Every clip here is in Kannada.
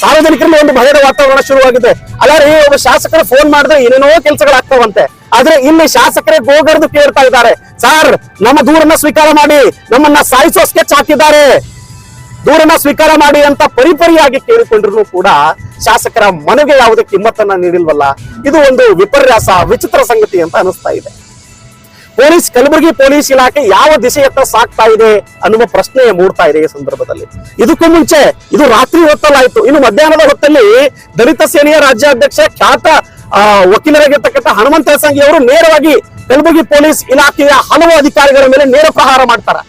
ಸಾರ್ವಜನಿಕರಲ್ಲಿ ಒಂದು ಭಯದ ವಾತಾವರಣ ಶುರುವಾಗಿದೆ. ಅಲ್ಲಾರಿ, ಒಬ್ಬ ಶಾಸಕರು ಫೋನ್ ಮಾಡಿದ್ರೆ ಏನೇನೋ ಕೆಲಸಗಳಾಗ್ತಾವಂತೆ. ಆದ್ರೆ ಇಲ್ಲಿ ಶಾಸಕರೇ ಗೋಗರ್ದು ಕೇಳ್ತಾ ಇದ್ದಾರೆ. ಸರ್, ನಮ್ಮ ದೂರನ್ನ ಸ್ವೀಕಾರ ಮಾಡಿ, ನಮ್ಮನ್ನ ಸಾಯಿಸೋ ಸ್ಕೆಚ್ ಹಾಕಿದ್ದಾರೆ ದೂರನ್ನ ಸ್ವೀಕಾರ ಮಾಡಿ ಅಂತ ಪರಿಪರಿಯಾಗಿ ಕೇಳಿಕೊಂಡ್ರು ಕೂಡ ಶಾಸಕರ ಮನೆಗೆ ಯಾವುದೇ ಕಿಮ್ಮತ್ತನ್ನ ನೀಡಿಲ್ವಲ್ಲ. ಇದು ಒಂದು ವಿಪರ್ಯಾಸ, ವಿಚಿತ್ರ ಸಂಗತಿ ಅಂತ ಅನಿಸ್ತಾ ಇದೆ. ಪೊಲೀಸ್ ಕಲಬುರಗಿ ಪೊಲೀಸ್ ಇಲಾಖೆ ಯಾವ ದಿಶೆಯತ್ತ ಸಾಕ್ತಾ ಇದೆ ಅನ್ನುವ ಪ್ರಶ್ನೆ ಮೂಡ್ತಾ ಇದೆ ಈ ಸಂದರ್ಭದಲ್ಲಿ. ಇದಕ್ಕೂ ಮುಂಚೆ ಇದು ರಾತ್ರಿ ಹೊತ್ತಲ್ಲಾಯ್ತು. ಇನ್ನು ಮಧ್ಯಾಹ್ನದ ಹೊತ್ತಲ್ಲಿ ದಲಿತ ಸೇನೆಯ ರಾಜ್ಯಾಧ್ಯಕ್ಷ ಖ್ಯಾತ ವಕೀಲರಾಗಿರ್ತಕ್ಕಂಥ ಹನುಮಂತ ಸಂಘಿ ಅವರು ನೇರವಾಗಿ ಕಲಬುರಗಿ ಪೊಲೀಸ್ ಇಲಾಖೆಯ ಹಲವು ಅಧಿಕಾರಿಗಳ ಮೇಲೆ ನೇರ ಪ್ರಹಾರ ಮಾಡ್ತಾರೆ.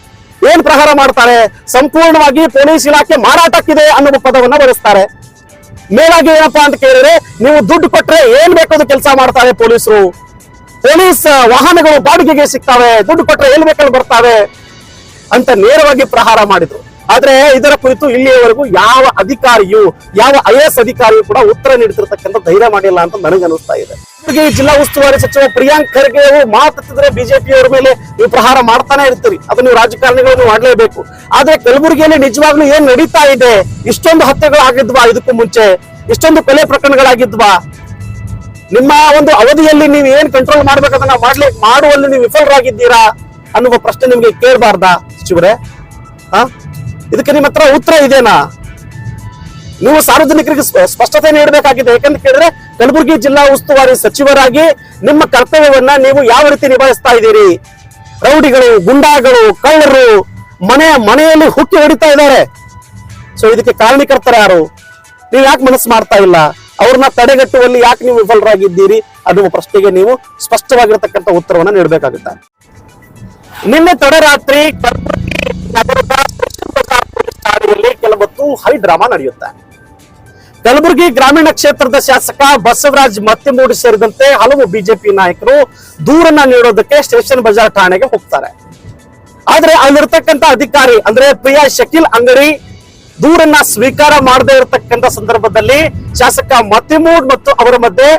ಏನ್ ಪ್ರಹಾರ ಮಾಡ್ತಾರೆ? ಸಂಪೂರ್ಣವಾಗಿ ಪೊಲೀಸ್ ಇಲಾಖೆ ಮಾರಾಟಕ್ಕಿದೆ ಅನ್ನುವ ಪದವನ್ನ ಬಳಸ್ತಾರೆ. ಮೇಲಾಗಿ ಏನಪ್ಪಾ ಅಂತ ಕೇಳಿದ್ರೆ, ನೀವು ದುಡ್ಡು ಕೊಟ್ರೆ ಏನ್ ಬೇಕಾದ್ರೂ ಕೆಲಸ ಮಾಡ್ತಾರೆ ಪೊಲೀಸರು? ಪೊಲೀಸ್ ವಾಹನಗಳು ಬಾಡಿಗೆಗೆ ಸಿಗ್ತಾವೆ, ದುಡ್ಡು ಕೊಟ್ಟರೆ ಎಲ್ಲಿ ಬೇಕಲ್ಲಿ ಬರ್ತಾವೆ ಅಂತ ನೇರವಾಗಿ ಪ್ರಹಾರ ಮಾಡಿದ್ರು. ಆದ್ರೆ ಇದರ ಕುರಿತು ಇಲ್ಲಿಯವರೆಗೂ ಯಾವ ಅಧಿಕಾರಿಯು, ಯಾವ ಐ ಎಸ್ ಅಧಿಕಾರಿಯು ಕೂಡ ಉತ್ತರ ನೀಡುತ್ತಿರತಕ್ಕಂಥ ಧೈರ್ಯ ಮಾಡಿಲ್ಲ ಅಂತ ನನಗೆ ಅನಿಸ್ತಾ ಇದೆ. ಜಿಲ್ಲಾ ಉಸ್ತುವಾರಿ ಸಚಿವ ಪ್ರಿಯಾಂಕ್ ಖರ್ಗೆ ಅವರು ಮಾತಾಡ್ತಿದ್ರೆ ಬಿಜೆಪಿಯವರ ಮೇಲೆ ನೀವು ಪ್ರಹಾರ ಮಾಡ್ತಾನೆ ಇರ್ತೀರಿ. ಅದು ನೀವು ರಾಜಕಾರಣಿಗಳನ್ನು ಮಾಡ್ಲೇಬೇಕು. ಆದ್ರೆ ಕಲಬುರಗಿಯಲ್ಲಿ ನಿಜವಾಗ್ಲೂ ಏನ್ ನಡೀತಾ ಇದೆ? ಇಷ್ಟೊಂದು ಹತ್ಯೆಗಳಾಗಿದ್ವಾ ಇದಕ್ಕೂ ಮುಂಚೆ? ಇಷ್ಟೊಂದು ಕೊಲೆ ಪ್ರಕರಣಗಳಾಗಿದ್ವಾ? ನಿಮ್ಮ ಒಂದು ಅವಧಿಯಲ್ಲಿ ನೀವು ಏನ್ ಕಂಟ್ರೋಲ್ ಮಾಡ್ಬೇಕದನ್ನ ಮಾಡ್ಲಿ ಮಾಡುವಲ್ಲಿ ನೀವು ವಿಫಲರಾಗಿದ್ದೀರಾ ಅನ್ನುವ ಪ್ರಶ್ನೆ ನಿಮ್ಗೆ ಕೇಳಬಾರ್ದಾ, ಸಚಿವರೇ. ಹಾ? ಇದಕ್ಕೆ ನಿಮ್ಮ ಹತ್ರ ಉತ್ತರ ಇದೇನಾ? ನೀವು ಸಾರ್ವಜನಿಕರಿಗೆ ಸ್ಪ- ಸ್ಪಷ್ಟತೆ ನೀಡಬೇಕಾಗಿದೆ. ಯಾಕಂತ ಕೇಳಿದ್ರೆ ಕಲಬುರಗಿ ಜಿಲ್ಲಾ ಉಸ್ತುವಾರಿ ಸಚಿವರಾಗಿ ನಿಮ್ಮ ಕರ್ತವ್ಯವನ್ನ ನೀವು ಯಾವ ರೀತಿ ನಿಭಾಯಿಸ್ತಾ ಇದ್ದೀರಿ? ರೌಡಿಗಳು, ಗುಂಡಾಗಳು, ಕಳ್ಳರು ಮನೆ ಮನೆಯಲ್ಲಿ ಹುಟ್ಟಿ ಹೊಡಿತಾ ಇದ್ದಾರೆ. ಸೊ ಇದಕ್ಕೆ ಕಾರಣೀಕರ್ತರ ಯಾರು? ನೀವು ಯಾಕೆ ಮನಸ್ಸು ಮಾಡ್ತಾ ಇಲ್ಲ? ಅವ್ರನ್ನ ತಡೆಗಟ್ಟುವಲ್ಲಿ ಯಾಕೆ ನೀವು ವಿಫಲರಾಗಿದ್ದೀರಿ? ಅನ್ನುವ ಪ್ರಶ್ನೆಗೆ ನೀವು ಸ್ಪಷ್ಟವಾಗಿರತಕ್ಕಂಥ ಉತ್ತರವನ್ನ ನೀಡಬೇಕಾಗುತ್ತೆ. ನಿನ್ನೆ ತಡರಾತ್ರಿ ಕಲಬುರಗಿ ಕೆಲವೊತ್ತು ಹೈ ಡ್ರಾಮಾ ನಡೆಯುತ್ತೆ. ಕಲಬುರಗಿ ಗ್ರಾಮೀಣ ಕ್ಷೇತ್ರದ ಶಾಸಕ ಬಸವರಾಜ್ ಮತ್ತಿಮೂಡಿ ಸೇರಿದಂತೆ ಹಲವು ಬಿಜೆಪಿ ನಾಯಕರು ದೂರನ್ನ ನೀಡೋದಕ್ಕೆ ಸ್ಟೇಷನ್ ಬಜಾರ್ ಠಾಣೆಗೆ ಹೋಗ್ತಾರೆ. ಆದ್ರೆ ಅಲ್ಲಿರ್ತಕ್ಕಂಥ ಅಧಿಕಾರಿ ಅಂದ್ರೆ ಪ್ರಿಯಾ ಶಕೀಲ್ ಅಂಗಡಿ ದೂರನ್ನ ಸ್ವೀಕಾರ ಮಾಡದೇ ಇರತಕ್ಕಂತ ಸಂದರ್ಭದಲ್ಲಿ ಶಾಸಕ ಮತಿಮೂಡ್ ಮತ್ತು ಅವರ ಮಧ್ಯೆ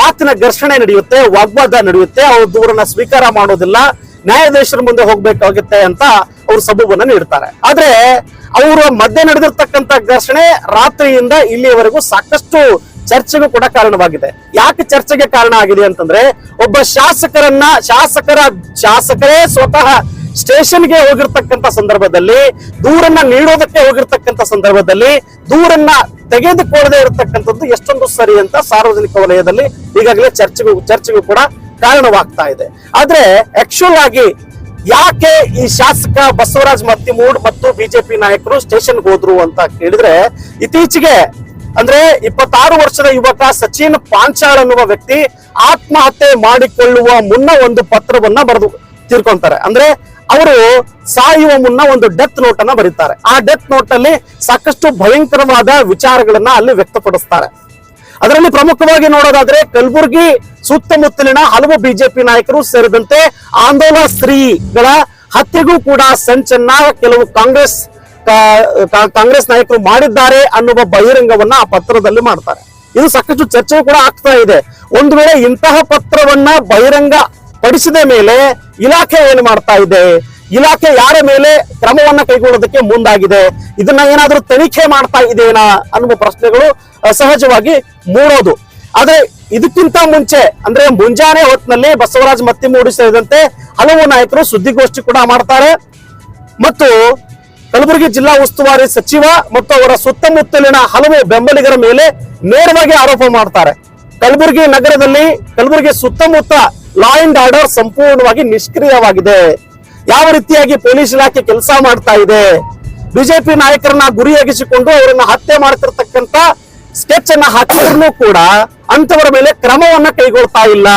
ಮಾತಿನ ಘರ್ಷಣೆ ನಡೆಯುತ್ತೆ, ವಾಗ್ವಾದ ನಡೆಯುತ್ತೆ. ಅವರು ದೂರನ್ನ ಸ್ವೀಕಾರ ಮಾಡೋದಿಲ್ಲ, ನ್ಯಾಯಾಧೀಶರ ಮುಂದೆ ಹೋಗ್ಬೇಕಾಗುತ್ತೆ ಅಂತ ಅವರು ಸಬೂಬನ್ನ ನೀಡ್ತಾರೆ. ಆದ್ರೆ ಅವರ ಮಧ್ಯೆ ನಡೆದಿರ್ತಕ್ಕಂತ ಘರ್ಷಣೆ ರಾತ್ರಿಯಿಂದ ಇಲ್ಲಿಯವರೆಗೂ ಸಾಕಷ್ಟು ಚರ್ಚೆಗೂ ಕೂಡ ಕಾರಣವಾಗಿದೆ. ಯಾಕೆ ಚರ್ಚೆಗೆ ಕಾರಣ ಆಗಿದೆ ಅಂತಂದ್ರೆ, ಒಬ್ಬ ಶಾಸಕರನ್ನ, ಶಾಸಕರ, ಶಾಸಕರೇ ಸ್ವತಃ ಸ್ಟೇಷನ್ಗೆ ಹೋಗಿರ್ತಕ್ಕಂಥ ಸಂದರ್ಭದಲ್ಲಿ, ದೂರನ್ನ ನೀಡೋದಕ್ಕೆ ಹೋಗಿರ್ತಕ್ಕಂಥ ಸಂದರ್ಭದಲ್ಲಿ, ದೂರನ್ನ ತೆಗೆದುಕೊಳ್ಳದೆ ಇರತಕ್ಕಂಥದ್ದು ಎಷ್ಟೊಂದು ಸರಿ ಅಂತ ಸಾರ್ವಜನಿಕ ವಲಯದಲ್ಲಿ ಈಗಾಗಲೇ ಚರ್ಚೆಗೂ ಚರ್ಚೆಗೂ ಕೂಡ ಕಾರಣವಾಗ್ತಾ ಇದೆ. ಆದ್ರೆ ಆಕ್ಚುಲ್ ಆಗಿ ಯಾಕೆ ಈ ಶಾಸಕ ಬಸವರಾಜ್ ಮತ್ತಿಮೂಡ್ ಮತ್ತು ಬಿಜೆಪಿ ನಾಯಕರು ಸ್ಟೇಷನ್ಗೆ ಹೋದ್ರು ಅಂತ ಕೇಳಿದ್ರೆ, ಇತ್ತೀಚೆಗೆ ಅಂದ್ರೆ ಇಪ್ಪತ್ತಾರು ವರ್ಷದ ಯುವಕ ಸಚಿನ್ ಪಾಂಚಾಳ್ ಅನ್ನುವ ವ್ಯಕ್ತಿ ಆತ್ಮಹತ್ಯೆ ಮಾಡಿಕೊಳ್ಳುವ ಮುನ್ನ ಒಂದು ಪತ್ರವನ್ನ ಬರೆದು ತೀರ್ಕೊಂತಾರೆ. ಅಂದ್ರೆ ಅವರು ಸಾಯುವ ಮುನ್ನ ಒಂದು ಡೆತ್ ನೋಟ್ ಅನ್ನ ಬರೀತಾರೆ. ಆ ಡೆತ್ ನೋಟ್ ಅಲ್ಲಿ ಸಾಕಷ್ಟು ಭಯಂಕರವಾದ ವಿಚಾರಗಳನ್ನ ಅಲ್ಲಿ ವ್ಯಕ್ತಪಡಿಸ್ತಾರೆ. ಅದರಲ್ಲಿ ಪ್ರಮುಖವಾಗಿ ನೋಡೋದಾದ್ರೆ ಕಲಬುರಗಿ ಸುತ್ತಮುತ್ತಲಿನ ಹಲವು ಬಿಜೆಪಿ ನಾಯಕರು ಸೇರಿದಂತೆ ಆಂದೋಲನ ಸ್ತ್ರೀಗಳ ಹತ್ಯೆಗೂ ಕೂಡ ಸಂಚನ್ನ ಕೆಲವು ಕಾಂಗ್ರೆಸ್ ಕಾಂಗ್ರೆಸ್ ನಾಯಕರು ಮಾಡಿದ್ದಾರೆ ಅನ್ನುವ ಬಹಿರಂಗವನ್ನ ಆ ಪತ್ರದಲ್ಲಿ ಮಾಡ್ತಾರೆ. ಇದು ಸಾಕಷ್ಟು ಚರ್ಚೆ ಕೂಡ ಆಗ್ತಾ ಇದೆ. ಒಂದು ವೇಳೆ ಇಂತಹ ಪತ್ರವನ್ನ ಬಹಿರಂಗ ಪಡಿಸಿದ ಮೇಲೆ ಇಲಾಖೆ ಏನು ಮಾಡ್ತಾ ಇದೆ? ಇಲಾಖೆ ಯಾರ ಮೇಲೆ ಕ್ರಮವನ್ನ ಕೈಗೊಳ್ಳೋದಕ್ಕೆ ಮುಂದಾಗಿದೆ? ಇದನ್ನ ಏನಾದ್ರೂ ತನಿಖೆ ಮಾಡ್ತಾ ಇದೆನಾ ಅನ್ನುವ ಪ್ರಶ್ನೆಗಳು ಸಹಜವಾಗಿ ಮೂಡೋದು. ಆದ್ರೆ ಇದಕ್ಕಿಂತ ಮುಂಚೆ, ಅಂದ್ರೆ ಮುಂಜಾನೆ ಹೊತ್ತಿನಲ್ಲಿ ಬಸವರಾಜ್ ಮತ್ತೆ ಸೇರಿದಂತೆ ಹಲವು ನಾಯಕರು ಸುದ್ದಿಗೋಷ್ಠಿ ಕೂಡ ಮಾಡ್ತಾರೆ. ಮತ್ತು ಕಲಬುರಗಿ ಜಿಲ್ಲಾ ಉಸ್ತುವಾರಿ ಸಚಿವ ಮತ್ತು ಅವರ ಸುತ್ತಮುತ್ತಲಿನ ಹಲವು ಬೆಂಬಲಿಗರ ಮೇಲೆ ನೇರವಾಗಿ ಆರೋಪ ಮಾಡ್ತಾರೆ. ಕಲಬುರಗಿ ನಗರದಲ್ಲಿ, ಕಲಬುರಗಿ ಸುತ್ತಮುತ್ತ ಲಾ ಅಂಡ್ ಆರ್ಡರ್ ಸಂಪೂರ್ಣವಾಗಿ ನಿಷ್ಕ್ರಿಯವಾಗಿದೆ. ಯಾವ ರೀತಿಯಾಗಿ ಪೊಲೀಸ್ ಇಲಾಖೆ ಕೆಲಸ ಮಾಡ್ತಾ ಇದೆ? ಬಿಜೆಪಿ ನಾಯಕರನ್ನ ಗುರಿಯಾಗಿಸಿಕೊಂಡು ಅವರನ್ನ ಹತ್ಯೆ ಮಾಡ್ತಿರ್ತಕ್ಕಂತ ಸ್ಕೆಚ್ ಅನ್ನ ಹಾಕಿದ್ರು ಕೂಡ ಅಂತವರ ಮೇಲೆ ಕ್ರಮವನ್ನ ಕೈಗೊಳ್ತಾ ಇಲ್ಲ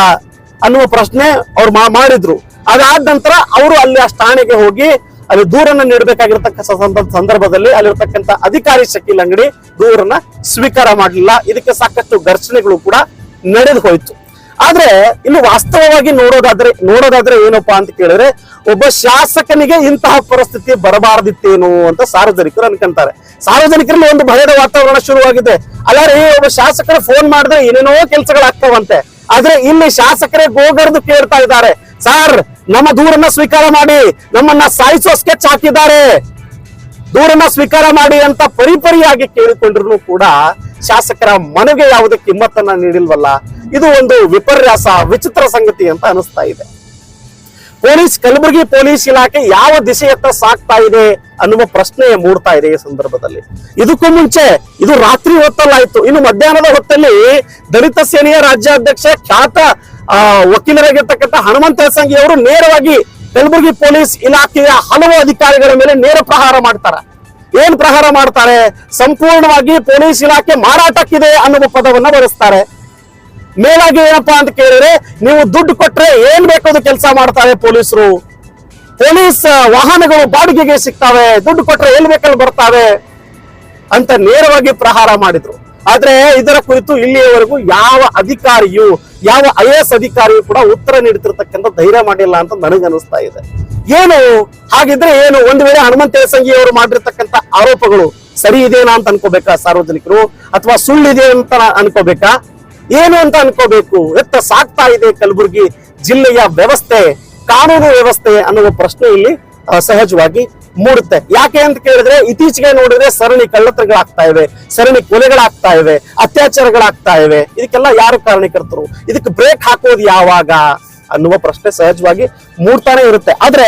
ಅನ್ನುವ ಪ್ರಶ್ನೆ ಅವ್ರು ಮಾಡಿದ್ರು. ಅದಾದ ನಂತರ ಅವರು ಅಲ್ಲಿ ಆ ಠಾಣೆಗೆ ಹೋಗಿ ಅಲ್ಲಿ ದೂರನ್ನ ನೀಡಬೇಕಾಗಿರ್ತಕ್ಕ ಸಂದರ್ಭ- ಸಂದರ್ಭದಲ್ಲಿ ಅಲ್ಲಿರ್ತಕ್ಕಂಥ ಅಧಿಕಾರಿ ಶಕೀಲ್ ಅಂಗಡಿ ದೂರನ್ನ ಸ್ವೀಕಾರ ಮಾಡಲಿಲ್ಲ. ಇದಕ್ಕೆ ಸಾಕಷ್ಟು ಘರ್ಷಣೆಗಳು ಕೂಡ ನಡೆದು ಹೋಯ್ತು. ಆದ್ರೆ ಇಲ್ಲಿ ವಾಸ್ತವವಾಗಿ ನೋಡೋದಾದ್ರೆ ನೋಡೋದಾದ್ರೆ ಏನಪ್ಪಾ ಅಂತ ಕೇಳಿದ್ರೆ, ಒಬ್ಬ ಶಾಸಕನಿಗೆ ಇಂತಹ ಪರಿಸ್ಥಿತಿ ಬರಬಾರದಿತ್ತೇನು ಅಂತ ಸಾರ್ವಜನಿಕರು ಅನ್ಕೊಂತಾರೆ. ಸಾರ್ವಜನಿಕರಲ್ಲಿ ಒಂದು ಭಯದ ವಾತಾವರಣ ಶುರುವಾಗಿದೆ. ಅಲ್ಲ ರೀ ಒಬ್ಬ ಶಾಸಕರು ಫೋನ್ ಮಾಡಿದ್ರೆ ಏನೇನೋ ಕೆಲಸಗಳಾಗ್ತಾವಂತೆ ಆದ್ರೆ ಇಲ್ಲಿ ಶಾಸಕರೇ ಗೋಗರ್ದು ಕೇಳ್ತಾ ಇದ್ದಾರೆ. ಸರ್, ನಮ್ಮ ದೂರನ್ನ ಸ್ವೀಕಾರ ಮಾಡಿ, ನಮ್ಮನ್ನ ಸಾಯಿಸೋ ಸ್ಕೆಚ್ ಹಾಕಿದ್ದಾರೆ. ದೂರನ್ನ ಸ್ವೀಕಾರ ಮಾಡಿ ಅಂತ ಪರಿಪರಿಯಾಗಿ ಕೇಳಿಕೊಂಡ್ರು ಕೂಡ ಶಾಸಕರ ಮನವಿಗೆ ಯಾವುದೇ ಕಿಮ್ಮತ್ತನ್ನ ನೀಡಿಲ್ವಲ್ಲ, ಇದು ಒಂದು ವಿಪರ್ಯಾಸ, ವಿಚಿತ್ರ ಸಂಗತಿ ಅಂತ ಅನಿಸ್ತಾ ಇದೆ. ಪೊಲೀಸ್, ಕಲಬುರಗಿ ಪೊಲೀಸ್ ಇಲಾಖೆ ಯಾವ ದಿಶೆಯತ್ತ ಸಾಕ್ತಾ ಇದೆ ಅನ್ನುವ ಪ್ರಶ್ನೆ ಮೂಡ್ತಾ ಇದೆ ಈ ಸಂದರ್ಭದಲ್ಲಿ. ಇದಕ್ಕೂ ಮುಂಚೆ, ಇದು ರಾತ್ರಿ ಹೊತ್ತಲ್ಲಾಯ್ತು ಇನ್ನು ಮಧ್ಯಾಹ್ನದ ಹೊತ್ತಲ್ಲಿ ದಲಿತ ಸೇನೆಯ ರಾಜ್ಯಾಧ್ಯಕ್ಷ ಖ್ಯಾತ ವಕೀಲರಾಗಿರ್ತಕ್ಕಂಥ ಹನುಮಂತ ಸಂಗಿ ಅವರು ನೇರವಾಗಿ ಕಲಬುರಗಿ ಪೊಲೀಸ್ ಇಲಾಖೆಯ ಹಲವು ಅಧಿಕಾರಿಗಳ ಮೇಲೆ ನೇರ ಪ್ರಹಾರ ಮಾಡ್ತಾರೆ. ಏನ್ ಪ್ರಹಾರ ಮಾಡ್ತಾರೆ? ಸಂಪೂರ್ಣವಾಗಿ ಪೊಲೀಸ್ ಇಲಾಖೆ ಮಾರಾಟಕ್ಕಿದೆ ಅನ್ನುವ ಪದವನ್ನ ಬಳಸ್ತಾರೆ. ಮೇಲಾಗಿ ಏನಪ್ಪಾ ಅಂತ ಕೇಳಿದ್ರೆ, ನೀವು ದುಡ್ಡು ಕೊಟ್ರೆ ಏನ್ ಬೇಕಾದ್ರೂ ಕೆಲಸ ಮಾಡ್ತಾರೆ ಪೊಲೀಸರು. ಪೊಲೀಸ್ ವಾಹನಗಳು ಬಾಡಿಗೆಗೆ ಸಿಗ್ತಾವೆ, ದುಡ್ಡು ಕೊಟ್ರೆ ಎಲ್ಲಿ ಬೇಕಲ್ಲಿ ಬರ್ತಾವೆ ಅಂತ ನೇರವಾಗಿ ಪ್ರಹಾರ ಮಾಡಿದ್ರು. ಆದ್ರೆ ಇದರ ಕುರಿತು ಇಲ್ಲಿಯವರೆಗೂ ಯಾವ ಅಧಿಕಾರಿಯು, ಯಾವ ಐ ಎಸ್ ಅಧಿಕಾರಿಯು ಕೂಡ ಉತ್ತರ ನೀಡುತ್ತಿರತಕ್ಕಂತ ಧೈರ್ಯ ಮಾಡಿಲ್ಲ ಅಂತ ನನಗನ್ನಿಸ್ತಾ ಇದೆ. ಏನು? ಹಾಗಿದ್ರೆ ಏನು? ಒಂದು ವೇಳೆ ಹನುಮಂತ ಸಂಗಿ ಅವರು ಮಾಡಿರ್ತಕ್ಕಂಥ ಆರೋಪಗಳು ಸರಿ ಇದೇನಾ ಅಂತ ಅನ್ಕೋಬೇಕಾ ಸಾರ್ವಜನಿಕರು? ಅಥವಾ ಸುಳ್ಳಿದೆ ಅಂತ ಅನ್ಕೋಬೇಕಾ? ಏನು ಅಂತ ಅನ್ಕೋಬೇಕು? ಎತ್ತ ಸಾಕ್ತಾ ಇದೆ ಕಲಬುರಗಿ ಜಿಲ್ಲೆಯ ವ್ಯವಸ್ಥೆ, ಕಾನೂನು ವ್ಯವಸ್ಥೆ ಅನ್ನುವ ಪ್ರಶ್ನೆ ಇಲ್ಲಿ ಸಹಜವಾಗಿ ಮೂಡುತ್ತೆ. ಯಾಕೆ ಅಂತ ಕೇಳಿದ್ರೆ ಇತ್ತೀಚೆಗೆ ನೋಡಿದ್ರೆ ಸರಣಿ ಕಳ್ಳತನಗಳಾಗ್ತಾ ಇವೆ, ಸರಣಿ ಕೊಲೆಗಳಾಗ್ತಾ ಇವೆ, ಅತ್ಯಾಚಾರಗಳಾಗ್ತಾ ಇವೆ. ಇದಕ್ಕೆಲ್ಲ ಯಾರು ಕಾರಣೀಕರ್ತರು? ಇದಕ್ಕೆ ಬ್ರೇಕ್ ಹಾಕೋದು ಯಾವಾಗ? ಅನ್ನುವ ಪ್ರಶ್ನೆ ಸಹಜವಾಗಿ ಮೂಡ್ತಾನೆ ಇರುತ್ತೆ. ಆದ್ರೆ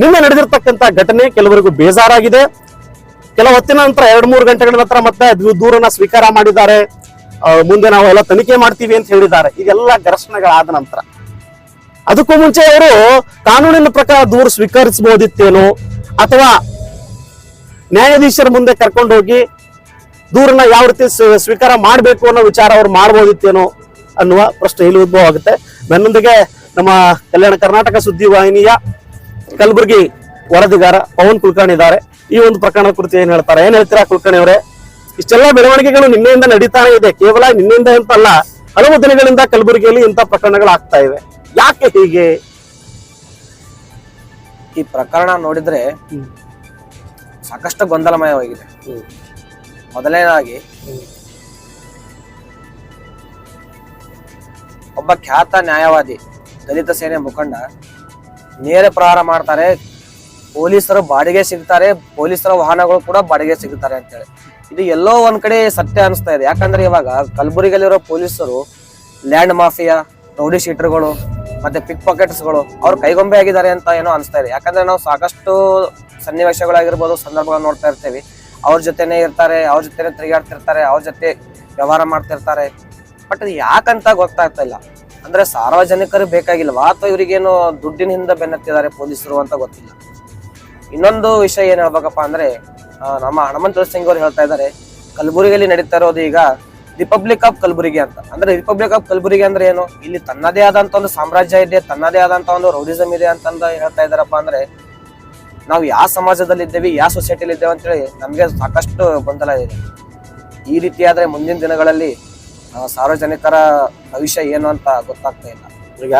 ನಿನ್ನೆ ನಡೆದಿರ್ತಕ್ಕಂತ ಘಟನೆ ಕೆಲವರಿಗೂ ಬೇಜಾರಾಗಿದೆ. ಕೆಲ ಹೊತ್ತಿನ ನಂತರ ಎರಡ್ ಮೂರು ಗಂಟೆಗಳ ನಂತರ ಮತ್ತೆ ದೂರನ್ನ ಸ್ವೀಕಾರ ಮಾಡಿದ್ದಾರೆ. ಮುಂದೆ ನಾವು ಎಲ್ಲ ತನಿಖೆ ಮಾಡ್ತೀವಿ ಅಂತ ಹೇಳಿದ್ದಾರೆ. ಇದೆಲ್ಲ ಘರ್ಷಣೆಗಳಾದ ನಂತರ. ಅದಕ್ಕೂ ಮುಂಚೆ ಅವರು ಕಾನೂನಿನ ಪ್ರಕಾರ ದೂರು ಸ್ವೀಕರಿಸಬಹುದಿತ್ತೇನೋ ಅಥವಾ ನ್ಯಾಯಾಧೀಶರ ಮುಂದೆ ಕರ್ಕೊಂಡೋಗಿ ದೂರನ್ನ ಯಾವ ರೀತಿ ಸ್ವ- ಸ್ವೀಕಾರ ಮಾಡಬೇಕು ಅನ್ನೋ ವಿಚಾರ ಅವ್ರು ಮಾಡ್ಬೋದಿತ್ತೇನೋ ಅನ್ನುವ ಪ್ರಶ್ನೆ ಇಲ್ಲಿ ಉದ್ಭವ ಆಗುತ್ತೆ ನನ್ನೊಂದಿಗೆ ನಮ್ಮ ಕಲ್ಯಾಣ ಕರ್ನಾಟಕ ಸುದ್ದಿ ವಾಹಿನಿಯ ಕಲಬುರಗಿ ವರದಿಗಾರ ಪವನ್ ಕುಲಕರ್ಣಿ ಇದ್ದಾರೆ. ಈ ಒಂದು ಪ್ರಕರಣದ ಕುರಿತು ಏನ್ ಹೇಳ್ತಾರೆ? ಏನ್ ಹೇಳ್ತೀರಾ ಕುಲಕರ್ಣಿ ಅವರೇ? ಇಷ್ಟೆಲ್ಲ ಬೆಳವಣಿಗೆಗಳು ನಿನ್ನೆಯಿಂದ ನಡೀತಾನೆ ಇದೆ. ಕೇವಲ ನಿನ್ನೆಯಿಂದ ಅಂತಲ್ಲ ಹಲವು ದಿನಗಳಿಂದ ಕಲಬುರಗಿಯಲ್ಲಿ ಇಂಥ ಪ್ರಕರಣಗಳು ಆಗ್ತಾ ಇವೆ. ಯಾಕೆ ಹೀಗೆ? ಈ ಪ್ರಕರಣ ನೋಡಿದ್ರೆ ಸಾಕಷ್ಟು ಗೊಂದಲಮಯವಾಗಿದೆ. ಮೊದಲನೇದಾಗಿ ಒಬ್ಬ ಖ್ಯಾತ ನ್ಯಾಯವಾದಿ ದಲಿತ ಸೇನೆ ಮುಖಂಡ ನೇರ ಪ್ರಹಾರ ಮಾಡ್ತಾರೆ. ಪೊಲೀಸರು ಬಾಡಿಗೆ ಸಿಗ್ತಾರೆ. ಪೊಲೀಸರ ವಾಹನಗಳು ಕೂಡ ಬಾಡಿಗೆ ಸಿಗ್ತಾರೆ ಅಂತೇಳಿ. ಇದು ಎಲ್ಲೋ ಒಂದ್ ಕಡೆ ಸತ್ಯ ಅನಿಸ್ತಾ ಇದೆ. ಯಾಕಂದ್ರೆ ಇವಾಗ ಕಲಬುರಗಿಯಲ್ಲಿರೋ ಪೊಲೀಸರು ಲ್ಯಾಂಡ್ ಮಾಫಿಯಾ ರೌಡಿ ಶೀಟರ್ಗಳು ಮತ್ತೆ ಪಿಕ್ ಪಾಕೆಟ್ಸ್ಗಳು ಅವ್ರು ಕೈಗೊಂಬೆ ಆಗಿದ್ದಾರೆ ಅಂತ ಏನೋ ಅನಿಸ್ತಾ ಇದೆ. ಯಾಕಂದ್ರೆ ನಾವು ಸಾಕಷ್ಟು ಸನ್ನಿವೇಶಗಳಾಗಿರ್ಬೋದು, ಸಂದರ್ಭಗಳನ್ನ ನೋಡ್ತಾ ಇರ್ತೀವಿ. ಅವ್ರ ಜೊತೆನೇ ಇರ್ತಾರೆ, ಅವ್ರ ಜೊತೆನೆ ತಿರುಗಾಡ್ತಿರ್ತಾರೆ, ಅವ್ರ ಜೊತೆ ವ್ಯವಹಾರ ಮಾಡ್ತಿರ್ತಾರೆ. ಬಟ್ ಯಾಕಂತ ಗೊತ್ತಾಗ್ತಾ ಇಲ್ಲ. ಅಂದ್ರೆ ಸಾರ್ವಜನಿಕರು ಬೇಕಾಗಿಲ್ವಾ? ಅಥವಾ ಇವರಿಗೇನು ದುಡ್ಡಿನ ಹಿಂದೆ ಬೆನ್ನತ್ತಿದ್ದಾರೆ ಪೊಲೀಸರು ಅಂತ ಗೊತ್ತಿಲ್ಲ. ಇನ್ನೊಂದು ವಿಷಯ ಏನ್ ಹೇಳ್ಬೇಕಪ್ಪ ಅಂದ್ರೆ ನಮ್ಮ ಹನುಮಂತ ಸಿಂಗ್ ಅವ್ರು ಹೇಳ್ತಾ ಇದ್ದಾರೆ, ಕಲಬುರಗಿಯಲ್ಲಿ ನಡೀತಾ ಇರೋದು ಈಗ ರಿಪಬ್ಲಿಕ್ ಆಫ್ ಕಲಬುರಗಿ ಅಂತ. ಅಂದ್ರೆ ರಿಪಬ್ಲಿಕ್ ಆಫ್ ಕಲಬುರಗಿ ಅಂದ್ರೆ ಏನು? ಇಲ್ಲಿ ತನ್ನದೇ ಆದಂತ ಒಂದು ಸಾಮ್ರಾಜ್ಯ ಇದೆ, ತನ್ನದೇ ಆದಂತ ಒಂದು ರೌಡಿಸಮ್ ಇದೆ ಅಂತಂದ ಹೇಳ್ತಾ ಇದಾರಪ್ಪ ಅಂದ್ರೆ ನಾವು ಯಾವ ಸಮಾಜದಲ್ಲಿ ಇದ್ದೇವೆ ಯಾವ ಸೊಸೈಟಿಲಿ ಇದ್ದೇವೆ ಅಂತೇಳಿ ನಮಗೆ ಸಾಕಷ್ಟು ಗೊಂದಲ ಇದೆ. ಈ ರೀತಿ ಆದ್ರೆ ಮುಂದಿನ ದಿನಗಳಲ್ಲಿ ಸಾರ್ವಜನಿಕರ ಭವಿಷ್ಯ ಏನು ಅಂತ ಗೊತ್ತಾಗ್ತಾ ಇಲ್ಲ. ಈಗ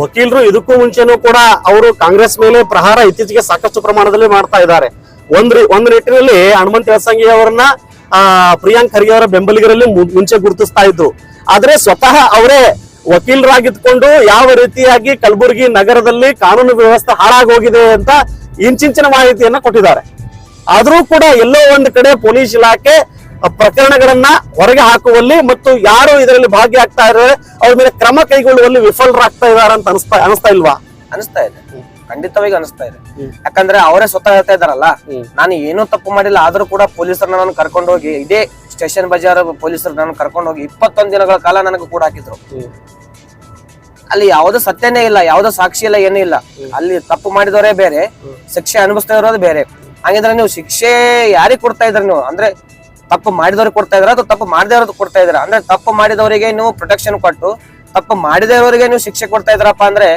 ವಕೀಲರು ಇದಕ್ಕೂ ಮುಂಚೆನೂ ಕೂಡ ಅವರು ಕಾಂಗ್ರೆಸ್ ಮೇಲೆ ಪ್ರಹಾರ ಇತ್ತೀಚೆಗೆ ಸಾಕಷ್ಟು ಪ್ರಮಾಣದಲ್ಲಿ ಮಾಡ್ತಾ ಇದ್ದಾರೆ. ಒಂದ್ ಒಂದ್ ಒಂದು ನಿಟ್ಟಿನಲ್ಲಿ ಹನುಮಂತ ಯಲಸಂಗಿ ಅವರನ್ನ ಆ, ಪ್ರಿಯಾಂಕ್ ಖರ್ಗೆ ಅವರ ಬೆಂಬಲಿಗರಲ್ಲಿ ಮುಂಚೆ ಗುರುತಿಸ್ತಾ ಇದ್ರು. ಆದ್ರೆ ಸ್ವತಃ ಅವರೇ ವಕೀಲರಾಗಿದ್ಕೊಂಡು ಯಾವ ರೀತಿಯಾಗಿ ಕಲಬುರಗಿ ನಗರದಲ್ಲಿ ಕಾನೂನು ವ್ಯವಸ್ಥೆ ಹಾಳಾಗೋಗಿದೆ ಅಂತ ಇಂಚಿಂಚಿನ ಮಾಹಿತಿಯನ್ನ ಕೊಟ್ಟಿದ್ದಾರೆ. ಆದ್ರೂ ಕೂಡ ಎಲ್ಲೋ ಒಂದು ಕಡೆ ಪೊಲೀಸ್ ಇಲಾಖೆ ಪ್ರಕರಣಗಳನ್ನ ಹೊರಗೆ ಹಾಕುವಲ್ಲಿ ಮತ್ತು ಯಾರು ಇದರಲ್ಲಿ ಭಾಗಿಯಾಗ್ತಾ ಇದ್ದಾರೆ, ಅವ್ರ ಮೇಲೆ ಕ್ರಮ ಕೈಗೊಳ್ಳುವಲ್ಲಿ ವಿಫಲರಾಗ್ತಾ ಇದಾರೆ ಅಂತ ಅನಿಸ್ತಾ ಅನಿಸ್ತಾ ಇಲ್ವಾ? ಅನಿಸ್ತಾ ಇದೆ. ಖಂಡಿತವಾಗಿ ಅನಿಸ್ತಾ ಇದೆ. ಯಾಕಂದ್ರೆ ಅವರೇ ಸ್ವತಃ ಹೇಳ್ತಾ ಇದಾರಲ್ಲ ನಾನು ಏನೂ ತಪ್ಪು ಮಾಡಿಲ್ಲ ಆದ್ರೂ ಕೂಡ ಪೊಲೀಸರು ನಾನು ಕರ್ಕೊಂಡು ಹೋಗಿ ಇದೇ ಸ್ಟೇಷನ್ ಬಜಾರ್ ಪೊಲೀಸರು ನಾನು ಕರ್ಕೊಂಡು ಹೋಗಿ ಇಪ್ಪತ್ತೊಂದು ದಿನಗಳ ಕಾಲ ನನಗೆ ಕೂಡ ಹಾಕಿದ್ರು. ಅಲ್ಲಿ ಯಾವುದೋ ಸತ್ಯನೇ ಇಲ್ಲ ಯಾವುದೋ ಸಾಕ್ಷಿ ಇಲ್ಲ ಏನೂ ಇಲ್ಲ. ಅಲ್ಲಿ ತಪ್ಪು ಮಾಡಿದವರೇ ಬೇರೆ ಶಿಕ್ಷೆ ಅನುಭವಿಸ್ತಾ ಇರೋದು ಬೇರೆ. ಹಾಗಿದ್ರೆ ನೀವು ಶಿಕ್ಷೆ ಯಾರಿಗೆ ಕೊಡ್ತಾ ಇದ್ರ ನೀವು? ಅಂದ್ರೆ ತಪ್ಪು ಮಾಡಿದವ್ರಿಗೆ ಕೊಡ್ತಾ ಇದ್ರ ಅಥವಾ ತಪ್ಪು ಮಾಡದೇ ಇರೋದು ಕೊಡ್ತಾ ಇದ್ರ? ಅಂದ್ರೆ ತಪ್ಪು ಮಾಡಿದವರಿಗೆ ನೀವು ಪ್ರೊಟೆಕ್ಷನ್ ಕೊಟ್ಟು ತಪ್ಪು ಮಾಡಿದವರಿಗೆ ನೀವು ಶಿಕ್ಷೆ ಕೊಡ್ತಾ ಇದ್ರಪ್ಪ ಅಂದ್ರೆ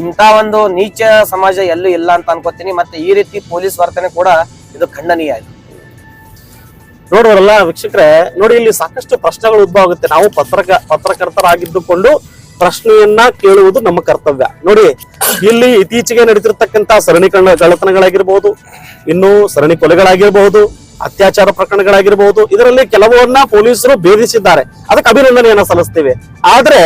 ಇಂತ ಒಂದು ನೀಚ ಸಮಾಜ ಎಲ್ಲೂ ಇಲ್ಲ ಅಂತ ಅನ್ಕೋತೀನಿ. ಮತ್ತೆ ಈ ರೀತಿ ಪೊಲೀಸ್ ವರ್ತನೆ ಕೂಡ ಇದು ಖಂಡನೀಯ ಆಯ್ತು ನೋಡುವರಲ್ಲ ವೀಕ್ಷಕರೇ, ನೋಡಿ ಇಲ್ಲಿ ಸಾಕಷ್ಟು ಪ್ರಶ್ನೆಗಳು ಉದ್ಭವ ಆಗುತ್ತೆ. ನಾವು ಪತ್ರಕ, ಪತ್ರಕರ್ತರಾಗಿದ್ದುಕೊಂಡು ಪ್ರಶ್ನೆಯನ್ನ ಕೇಳುವುದು ನಮ್ಮ ಕರ್ತವ್ಯ. ನೋಡಿ, ಇಲ್ಲಿ ಇತ್ತೀಚೆಗೆ ನಡೀತಿರ್ತಕ್ಕಂತ ಸರಣಿ ಕಣ್ಣ ಕಳ್ಳತನಗಳಾಗಿರ್ಬಹುದು ಇನ್ನು ಸರಣಿ ಕೊಲೆಗಳಾಗಿರಬಹುದು ಅತ್ಯಾಚಾರ ಪ್ರಕರಣಗಳಾಗಿರಬಹುದು ಇದರಲ್ಲಿ ಕೆಲವನ್ನ ಪೊಲೀಸರು ಭೇದಿಸಿದ್ದಾರೆ. ಅದಕ್ಕೆ ಅಭಿನಂದನೆಯನ್ನ ಸಲ್ಲಿಸ್ತೇವೆ. ಆದ್ರೆ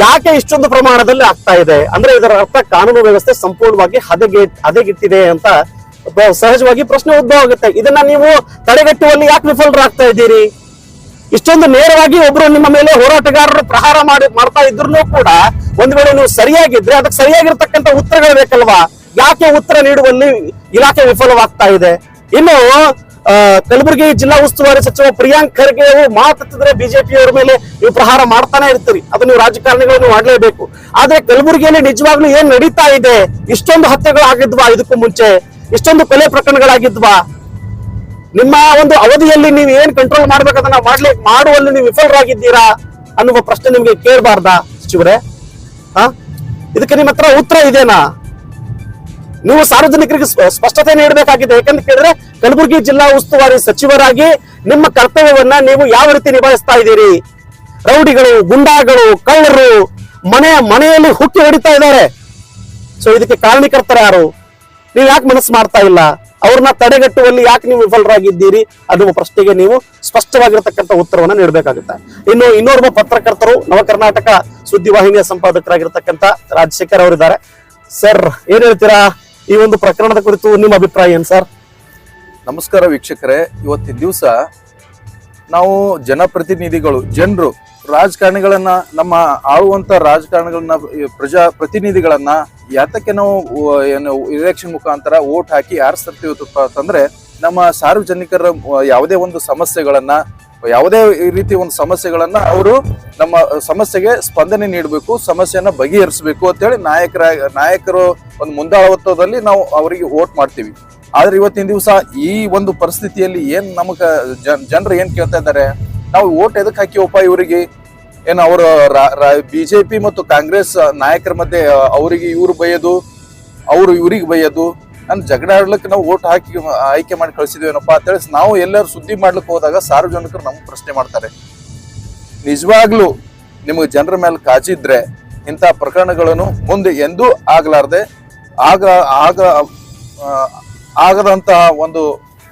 ಯಾಕೆ ಇಷ್ಟೊಂದು ಪ್ರಮಾಣದಲ್ಲಿ ಆಗ್ತಾ ಇದೆ? ಅಂದ್ರೆ ಇದರ ಅರ್ಥ ಕಾನೂನು ವ್ಯವಸ್ಥೆ ಸಂಪೂರ್ಣವಾಗಿ ಹದಗೆ, ಹದಗೆಟ್ಟಿದೆ ಅಂತ ಸಹಜವಾಗಿ ಪ್ರಶ್ನೆ ಉದ್ಭವ ಆಗುತ್ತೆ. ಇದನ್ನ ನೀವು ತಡೆಗಟ್ಟುವಲ್ಲಿ ಯಾಕೆ ವಿಫಲರಾಗ್ತಾ ಇದ್ದೀರಿ? ಇಷ್ಟೊಂದು ನೇರವಾಗಿ ಒಬ್ರು ನಿಮ್ಮ ಮೇಲೆ ಹೋರಾಟಗಾರರು ಪ್ರಹಾರ ಮಾಡಿ, ಮಾಡ್ತಾ ಇದ್ರು ಕೂಡ ಒಂದ್ ವೇಳೆ ನೀವು ಸರಿಯಾಗಿದ್ರೆ ಅದಕ್ಕೆ ಸರಿಯಾಗಿರ್ತಕ್ಕಂಥ ಉತ್ತರಗಳು ಬೇಕಲ್ವಾ? ಯಾಕೆ ಉತ್ತರ ನೀಡುವಲ್ಲಿ ಇಲಾಖೆ ವಿಫಲವಾಗ್ತಾ ಇದೆ? ಇನ್ನು ಕಲಬುರಗಿ ಜಿಲ್ಲಾ ಉಸ್ತುವಾರಿ ಸಚಿವ ಪ್ರಿಯಾಂಕ್ ಖರ್ಗೆ ಅವರು ಮಾತಾಡ್ತಿದ್ರೆ ಬಿಜೆಪಿಯವರ ಮೇಲೆ ನೀವು ಪ್ರಹಾರ ಮಾಡ್ತಾನೆ ಇರ್ತೀರಿ. ಅದು ನೀವು ರಾಜಕಾರಣಿಗಳು ನೀವು ಮಾಡ್ಲೇಬೇಕು ಆದ್ರೆ ಕಲಬುರಗಿಯಲ್ಲಿ ನಿಜವಾಗ್ಲೂ ಏನ್ ನಡೀತಾ ಇದೆ? ಇಷ್ಟೊಂದು ಹತ್ಯೆಗಳು ಆಗಿದ್ವಾ ಇದಕ್ಕೂ ಮುಂಚೆ? ಇಷ್ಟೊಂದು ಕೊಲೆ ಪ್ರಕರಣಗಳಾಗಿದ್ವಾ? ನಿಮ್ಮ ಒಂದು ಅವಧಿಯಲ್ಲಿ ನೀವು ಏನ್ ಕಂಟ್ರೋಲ್ ಮಾಡ್ಬೇಕದನ್ನ ಮಾಡ್ಲಿ, ಮಾಡುವಲ್ಲಿ ನೀವು ವಿಫಲರಾಗಿದ್ದೀರಾ ಅನ್ನುವ ಪ್ರಶ್ನೆ ನಿಮ್ಗೆ ಕೇಳಬಾರ್ದಾ, ಸಚಿವರೇ? ಹಾ ಇದಕ್ಕೆ ನಿಮ್ಮ ಉತ್ತರ ಇದೆನಾ? ನೀವು ಸಾರ್ವಜನಿಕರಿಗೆ ಸ್ಪ- ಸ್ಪಷ್ಟತೆ ನೀಡಬೇಕಾಗಿದೆ. ಯಾಕಂತ ಕೇಳಿದ್ರೆ ಕಲಬುರಗಿ ಜಿಲ್ಲಾ ಉಸ್ತುವಾರಿ ಸಚಿವರಾಗಿ ನಿಮ್ಮ ಕರ್ತವ್ಯವನ್ನ ನೀವು ಯಾವ ರೀತಿ ನಿಭಾಯಿಸ್ತಾ ಇದ್ದೀರಿ? ರೌಡಿಗಳು, ಗುಂಡಾಗಳು, ಕಳ್ಳರು ಮನೆ, ಮನೆಯಲ್ಲಿ ಹುಕ್ಕಿ ಹೊಡಿತಾ ಇದ್ದಾರೆ. ಸೊ ಇದಕ್ಕೆ ಕಾರಣೀಕರ್ತರ ಯಾರು? ನೀವು ಯಾಕೆ ಮನಸ್ಸು ಮಾಡ್ತಾ ಇಲ್ಲ? ಅವ್ರನ್ನ ತಡೆಗಟ್ಟುವಲ್ಲಿ ಯಾಕೆ ನೀವು ವಿಫಲರಾಗಿದ್ದೀರಿ? ಅನ್ನುವ ಪ್ರಶ್ನೆಗೆ ನೀವು ಸ್ಪಷ್ಟವಾಗಿರತಕ್ಕಂಥ ಉತ್ತರವನ್ನು ನೀಡಬೇಕಾಗುತ್ತೆ. ಇನ್ನು ಇನ್ನೋರ್ವ ಪತ್ರಕರ್ತರು ನವಕರ್ನಾಟಕ ಸುದ್ದಿವಾಹಿನಿಯ ಸಂಪಾದಕರಾಗಿರ್ತಕ್ಕಂಥ ರಾಜಶೇಖರ್ ಅವರಿದ್ದಾರೆ. ಸರ್, ಏನ್ ಹೇಳ್ತೀರಾ? ಈ ಒಂದು ಪ್ರಕರಣದ ಕುರಿತು ನಿಮ್ಮ ಅಭಿಪ್ರಾಯ ಏನ್ ಸರ್? ನಮಸ್ಕಾರ ವೀಕ್ಷಕರೇ. ಇವತ್ತಿನ ದಿವಸ ನಾವು ಜನಪ್ರತಿನಿಧಿಗಳು, ಜನರು, ರಾಜಕಾರಣಿಗಳನ್ನ, ನಮ್ಮ ಆಳುವಂತ ರಾಜಕಾರಣಿಗಳನ್ನ, ಪ್ರಜಾ ಪ್ರತಿನಿಧಿಗಳನ್ನ ಯಾತಕ್ಕೆ ನಾವು, ಏನು ಇಲೆಕ್ಷನ್ ಮುಖಾಂತರ ವೋಟ್ ಹಾಕಿ ಆರಿಸ್ತಿರ್ತೀವಪ್ಪ ಅಂತಂದ್ರೆ ನಮ್ಮ ಸಾರ್ವಜನಿಕರ ಯಾವುದೇ ಒಂದು ಸಮಸ್ಯೆಗಳನ್ನ ಯಾವುದೇ ರೀತಿ ಒಂದು ಸಮಸ್ಯೆಗಳನ್ನ ಅವರು ನಮ್ಮ ಸಮಸ್ಯೆಗೆ ಸ್ಪಂದನೆ ನೀಡಬೇಕು, ಸಮಸ್ಯೆಯನ್ನ ಬಗೆಹರಿಸಬೇಕು ಅಂತೇಳಿ ನಾಯಕರ, ನಾಯಕರು ಒಂದು ಮುಂದಾಳತ್ವದಲ್ಲಿ ನಾವು ಅವರಿಗೆ ವೋಟ್ ಮಾಡ್ತೀವಿ. ಆದ್ರೆ ಇವತ್ತಿನ ದಿವಸ ಈ ಒಂದು ಪರಿಸ್ಥಿತಿಯಲ್ಲಿ ಏನ್ ನಮಗ ಜನರು ಏನ್ ಕೇಳ್ತಾ ಇದ್ದಾರೆ? ನಾವು ಓಟ್ ಎದಕ್ ಹಾಕಿವಪ್ಪ ಇವರಿಗೆ? ಏನ್ ಅವರು ಬಿಜೆಪಿ ಮತ್ತು ಕಾಂಗ್ರೆಸ್ ನಾಯಕರ ಮಧ್ಯೆ, ಅವರಿಗೆ ಇವ್ರು ಬಯ್ಯೋದು ಅವರು ಇವ್ರಿಗೆ ಬೈಯೋದು? ನಾನು ಜಗಳ ಆಡ್ಲಿಕ್ಕೆ ನಾವು ಓಟ್ ಹಾಕಿ ಆಯ್ಕೆ ಮಾಡಿ ಕಳಿಸಿದ್ವೇನಪ್ಪ ಅಂತೇಳಿ ನಾವು ಎಲ್ಲರೂ ಸುದ್ದಿ ಮಾಡ್ಲಿಕ್ಕೆ ಹೋದಾಗ ಸಾರ್ವಜನಿಕರು ನಮ್ಗೆ ಪ್ರಶ್ನೆ ಮಾಡ್ತಾರೆ. ನಿಜವಾಗ್ಲೂ ನಿಮಗೆ ಜನರ ಮೇಲೆ ಕಾಜಿದ್ರೆ ಇಂಥ ಪ್ರಕರಣಗಳನ್ನು ಮುಂದೆ ಎಂದೂ ಆಗ್ಲಾರ್ದೆ ಆಗ ಆಗ ಆಗದಂತಹ ಆಗದಂತ ಒಂದು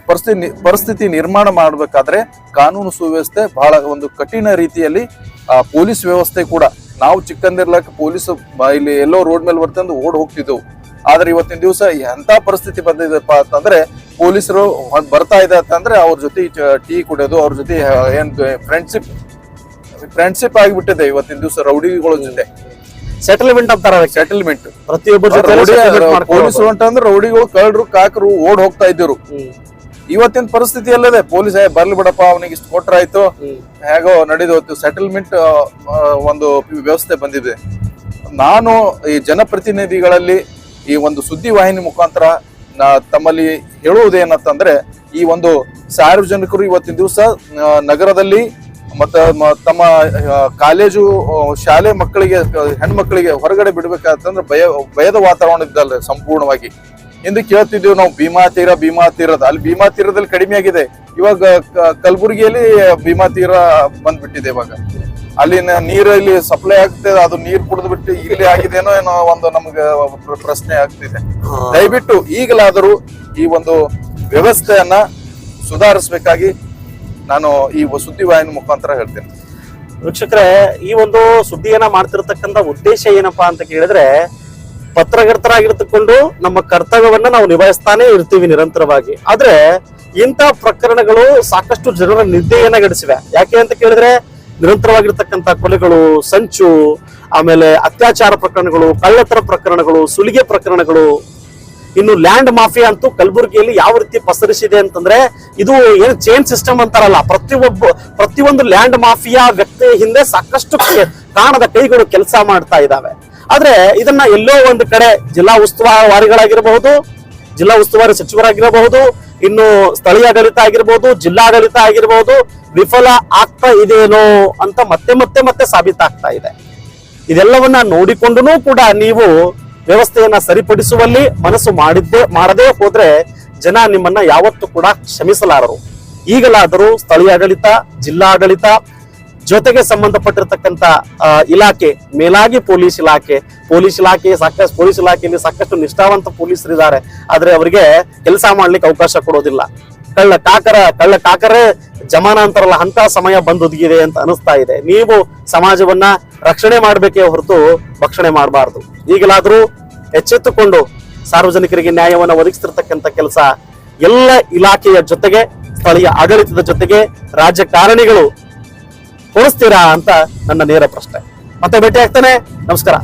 ಪರಿಸ್ಥಿತಿ ಪರಿಸ್ಥಿತಿ ನಿರ್ಮಾಣ ಮಾಡಬೇಕಾದ್ರೆ ಕಾನೂನು ಸುವ್ಯವಸ್ಥೆ ಬಹಳ ಒಂದು ಕಠಿಣ ರೀತಿಯಲ್ಲಿ ಆ, ಪೊಲೀಸ್ ವ್ಯವಸ್ಥೆ ಕೂಡ ನಾವು ಚಿಕ್ಕಂದಿರ್ಲಕ್ಕ ಪೊಲೀಸ್ ಇಲ್ಲಿ ಎಲ್ಲೋ ರೋಡ್ ಮೇಲೆ ಬರ್ತಂದು ಓಡ್ ಹೋಗ್ತಿದ್ದೆವು. ಆದ್ರೆ ಇವತ್ತಿನ ದಿವಸ ಎಂತ ಪರಿಸ್ಥಿತಿ ಬಂದಿದೆಪ್ಪ ಅಂತಂದ್ರೆ ಪೊಲೀಸರು ಬರ್ತಾ ಇದೆ ಅಂತಂದ್ರೆ ಅವ್ರ ಜೊತೆ ಟೀ ಕುಡಿಯೋದು ಅವ್ರ ಜೊತೆ ಏನ್ ಫ್ರೆಂಡ್ಶಿಪ್ ಫ್ರೆಂಡ್ಶಿಪ್ ಆಗಿಬಿಟ್ಟಿದೆ ಇವತ್ತಿನ ದಿವಸ ರೌಡಿಗಳ ಜೊತೆ. ಸೆಟಲ್ಮೆಂಟ್ ಅಂತಾರ. ಸೆಟಲ್ಮೆಂಟ್ ಪ್ರತಿಯೊಬ್ಬರು ಪೊಲೀಸರು ಅಂತಂದ್ರೆ ರೌಡಿಗಳು ಕಳ್ಳರು ಕಾಕರು ಓಡ್ ಹೋಗ್ತಾ ಇದ್ದರು. ಇವತ್ತಿನ ಪರಿಸ್ಥಿತಿ ಅಲ್ಲದೆ ಪೊಲೀಸ್ "ಏ, ಬರ್ಲಿ ಬಿಡಪ್ಪ ಅವನಿಗೆ ಇಷ್ಟು ಕೊಟ್ರಾಯ್ತು ಹೇಗೋ ನಡೆದೋಯ್ತು ಸೆಟಲ್ಮೆಂಟ್ ಒಂದು ವ್ಯವಸ್ಥೆ ಬಂದಿದೆ. ನಾನು ಈ ಜನಪ್ರತಿನಿಧಿಗಳಲ್ಲಿ ಈ ಒಂದು ಸುದ್ದಿ ವಾಹಿನಿ ಮುಖಾಂತರ ತಮ್ಮಲ್ಲಿ ಹೇಳುವುದೇನಂತಂದ್ರೆ ಈ ಒಂದು ಸಾರ್ವಜನಿಕರು ಇವತ್ತಿನ ದಿವಸ ನಗರದಲ್ಲಿ ಮತ್ತ ತಮ್ಮ ಕಾಲೇಜು ಶಾಲೆ ಮಕ್ಕಳಿಗೆ ಹೆಣ್ಮಕ್ಳಿಗೆ ಹೊರಗಡೆ ಬಿಡ್ಬೇಕಂತಂದ್ರೆ ಭಯ, ಭಯದ ವಾತಾವರಣ ಇದ್ದಲ್ಲ ಸಂಪೂರ್ಣವಾಗಿ. ಎಂದು ಕೇಳ್ತಿದ್ದೀವಿ ನಾವು, ಭೀಮಾ ತೀರ, ಭೀಮಾ ತೀರದ. ಅಲ್ಲಿ ಭೀಮಾ ತೀರದಲ್ಲಿ ಕಡಿಮೆ ಆಗಿದೆ. ಇವಾಗ ಕಲಬುರಗಿಯಲ್ಲಿ ಭೀಮಾ ತೀರ ಬಂದ್ಬಿಟ್ಟಿದೆ ಇವಾಗ. ಅಲ್ಲಿನ ನೀರಲ್ಲಿ ಇಲ್ಲಿ ಸಪ್ಲೈ ಆಗ್ತದೆ ಅದು ನೀರ್ ಕುಡಿದು ಬಿಟ್ಟು ಇಲ್ಲಿ ಆಗಿದೇನೋ ಏನೋ ಒಂದು ನಮ್ಗೆ ಪ್ರಶ್ನೆ ಆಗ್ತಿದೆ. ದಯವಿಟ್ಟು ಈಗಲಾದರೂ ಈ ಒಂದು ವ್ಯವಸ್ಥೆಯನ್ನ ಸುಧಾರಿಸಬೇಕಾಗಿ ನಾನು ಈ ಸುದ್ದಿವಾಹಿನಿ ಮುಖಾಂತರ ಹೇಳ್ತೇನೆ. ವೀಕ್ಷಕರೇ ಈ ಒಂದು ಸುದ್ದಿಯನ್ನ ಮಾಡ್ತಿರ್ತಕ್ಕಂಥ ಉದ್ದೇಶ ಏನಪ್ಪಾ ಅಂತ ಕೇಳಿದ್ರೆ ಪತ್ರಕರ್ತರಾಗಿರ್ತಕೊಂಡು ನಮ್ಮ ಕರ್ತವ್ಯವನ್ನ ನಾವು ನಿಭಾಯಿಸ್ತಾನೆ ಇರ್ತೀವಿ ನಿರಂತರವಾಗಿ. ಆದ್ರೆ ಇಂಥ ಪ್ರಕರಣಗಳು ಸಾಕಷ್ಟು ಜನರ ನಿದ್ದೆಯನ್ನ ಗಳಿಸಿವೆ ಯಾಕೆ ಅಂತ ಕೇಳಿದ್ರೆ ನಿರಂತರವಾಗಿರ್ತಕ್ಕಂಥ ಕೊಲೆಗಳು, ಸಂಚು, ಆಮೇಲೆ ಅತ್ಯಾಚಾರ ಪ್ರಕರಣಗಳು, ಕಳ್ಳತನ ಪ್ರಕರಣಗಳು, ಸುಲಿಗೆ ಪ್ರಕರಣಗಳು, ಇನ್ನು ಲ್ಯಾಂಡ್ ಮಾಫಿಯಾ ಅಂತೂ ಕಲಬುರಗಿಯಲ್ಲಿ ಯಾವ ರೀತಿ ಪಸರಿಸಿದೆ ಅಂತಂದ್ರೆ ಇದು ಏನು ಚೈನ್ ಸಿಸ್ಟಮ್ ಅಂತಾರಲ್ಲ, ಪ್ರತಿಯೊಬ್ಬ, ಪ್ರತಿಯೊಂದು ಲ್ಯಾಂಡ್ ಮಾಫಿಯಾ ವ್ಯಕ್ತಿ ಹಿಂದೆ ಸಾಕಷ್ಟು ಕಾಣದ ಕೈಗಳು ಕೆಲಸ ಮಾಡ್ತಾ ಇದ್ದಾವೆ. ಆದ್ರೆ ಇದನ್ನ ಎಲ್ಲೋ ಒಂದು ಕಡೆ ಜಿಲ್ಲಾ ಉಸ್ತುವಾರಿಗಳಾಗಿರಬಹುದು, ಜಿಲ್ಲಾ ಉಸ್ತುವಾರಿ ಸಚಿವರಾಗಿರಬಹುದು ಇನ್ನು ಸ್ಥಳೀಯ ಆಡಳಿತ ಆಗಿರ್ಬೋದು, ಜಿಲ್ಲಾಡಳಿತ ಆಗಿರ್ಬೋದು, ವಿಫಲ ಆಗ್ತಾ ಇದೆಯೇನೋ ಅಂತ ಮತ್ತೆ ಮತ್ತೆ ಮತ್ತೆ ಸಾಬೀತಾಗ್ತಾ ಇದೆ. ಇದೆಲ್ಲವನ್ನ ನೋಡಿಕೊಂಡು ಕೂಡ ನೀವು ವ್ಯವಸ್ಥೆಯನ್ನ ಸರಿಪಡಿಸುವಲ್ಲಿ ಮನಸ್ಸು ಮಾಡಿದ್ದೇ, ಮಾಡದೇ ಹೋದ್ರೆ ಜನ ನಿಮ್ಮನ್ನ ಯಾವತ್ತೂ ಕೂಡ ಕ್ಷಮಿಸಲಾರರು. ಈಗಲಾದರೂ ಸ್ಥಳೀಯ ಆಡಳಿತ ಜಿಲ್ಲಾಡಳಿತ ಜೊತೆಗೆ ಸಂಬಂಧಪಟ್ಟಿರ್ತಕ್ಕಂಥ ಇಲಾಖೆ, ಮೇಲಾಗಿ ಪೊಲೀಸ್ ಇಲಾಖೆ ಪೊಲೀಸ್ ಇಲಾಖೆ, ಸಾಕಷ್ಟು, ಪೊಲೀಸ್ ಇಲಾಖೆಯಲ್ಲಿ ಸಾಕಷ್ಟು ನಿಷ್ಠಾವಂತ ಪೊಲೀಸರಿದ್ದಾರೆ. ಆದರೆ ಅವರಿಗೆ ಕೆಲಸ ಮಾಡ್ಲಿಕ್ಕೆ ಅವಕಾಶ ಕೊಡೋದಿಲ್ಲ. ಕಳ್ಳ ಕಾಕರ, ಕಳ್ಳ ಕಾಕರೇ ಜಮಾನ ಅಂತಾರಲ್ಲ ಅಂತ ಸಮಯ ಬಂದೊದಗಿದೆ ಅಂತ ಅನಿಸ್ತಾ ಇದೆ. ನೀವು ಸಮಾಜವನ್ನ ರಕ್ಷಣೆ ಮಾಡಬೇಕೇ ಹೊರತು ಭಕ್ಷಣೆ ಮಾಡಬಾರ್ದು. ಈಗಲಾದರೂ ಎಚ್ಚೆತ್ತುಕೊಂಡು ಸಾರ್ವಜನಿಕರಿಗೆ ನ್ಯಾಯವನ್ನು ಒದಗಿಸ್ತಿರ್ತಕ್ಕಂಥ ಕೆಲಸ ಎಲ್ಲ ಇಲಾಖೆಯ ಜೊತೆಗೆ, ಸ್ಥಳೀಯ ಆಡಳಿತದ ಜೊತೆಗೆ ರಾಜಕಾರಣಿಗಳು ಕೊಡಿಸ್ತೀರಾ ಅಂತ ನನ್ನ ನೇರ ಪ್ರಶ್ನೆ. ಮತ್ತೆ ಭೇಟಿ ಆಗ್ತಾನೆ. ನಮಸ್ಕಾರ.